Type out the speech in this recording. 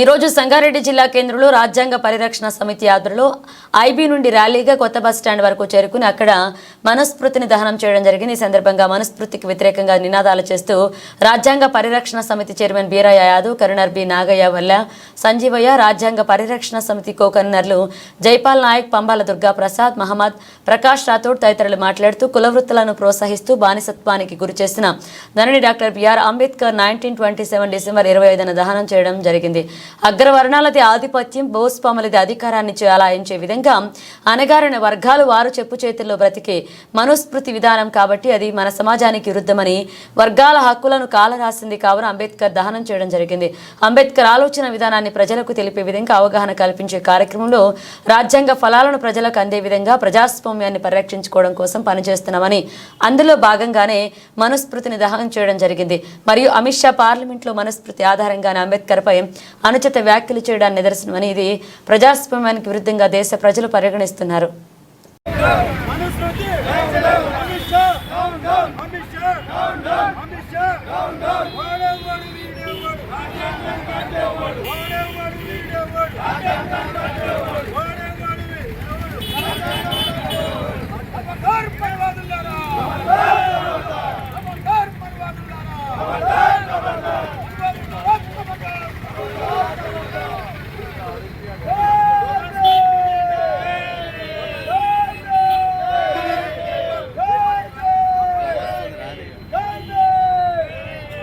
ఈరోజు సంగారెడ్డి జిల్లా కేంద్రంలో రాజ్యాంగ పరిరక్షణ సమితి ఆధ్వర్యంలో ఐబీ నుండి ర్యాలీగా కొత్త బస్ స్టాండ్ వరకు చేరుకుని అక్కడ మనుస్మృతిని దహనం చేయడం జరిగింది. ఈ సందర్భంగా మనుస్మృతికి వ్యతిరేకంగా నినాదాలు చేస్తూ రాజ్యాంగ పరిరక్షణ సమితి చైర్మన్ బీరయ్య యాదవ్ కరుణర్ బి నాగయ్య వల్ల సంజీవయ్య రాజ్యాంగ పరిరక్షణ సమితి కో కన్వీనర్లు జైపాల్ నాయక్ పంబాల దుర్గా ప్రసాద్ మహమ్మద్ ప్రకాష్ రాథోడ్ తదితరులు మాట్లాడుతూ కులవృత్తులను ప్రోత్సహిస్తూ బానిసత్వానికి గురి చేసిన ధనని doctor BR Ambedkar nineteen twenty seven December ఇరవై ఐదున దహనం చేయడం జరిగింది. అగ్రవర్ణాలది ఆధిపత్యం భూస్వాములది అధికారాన్ని చేయాలాయించే విధంగా అనగారిన వర్గాలు వారు చెప్పు చేతుల్లో బ్రతికే మనుస్మృతి విధానం కాబట్టి అది మన సమాజానికి విరుద్ధమని వర్గాల హక్కులను కాలరాసింది కావున అంబేద్కర్ దహనం చేయడం జరిగింది. అంబేద్కర్ ఆలోచన విధానాన్ని ప్రజలకు తెలిపే విధంగా అవగాహన కల్పించే కార్యక్రమంలో రాజ్యాంగ ఫలాలను ప్రజలకు అందే విధంగా ప్రజాస్వామ్యాన్ని పరిరక్షించుకోవడం కోసం పనిచేస్తున్నామని అందులో భాగంగానే మనుస్మృతిని దహనం చేయడం జరిగింది. మరియు అమిత్ షా పార్లమెంట్లో మనుస్మృతి ఆధారంగానే అంబేద్కర్పై అనుచిత వ్యాఖ్యలు చేయడానికి నిదర్శనమని ఇది ప్రజాస్వామ్యానికి విరుద్ధంగా దేశ ప్రజలు పరిగణిస్తున్నారు.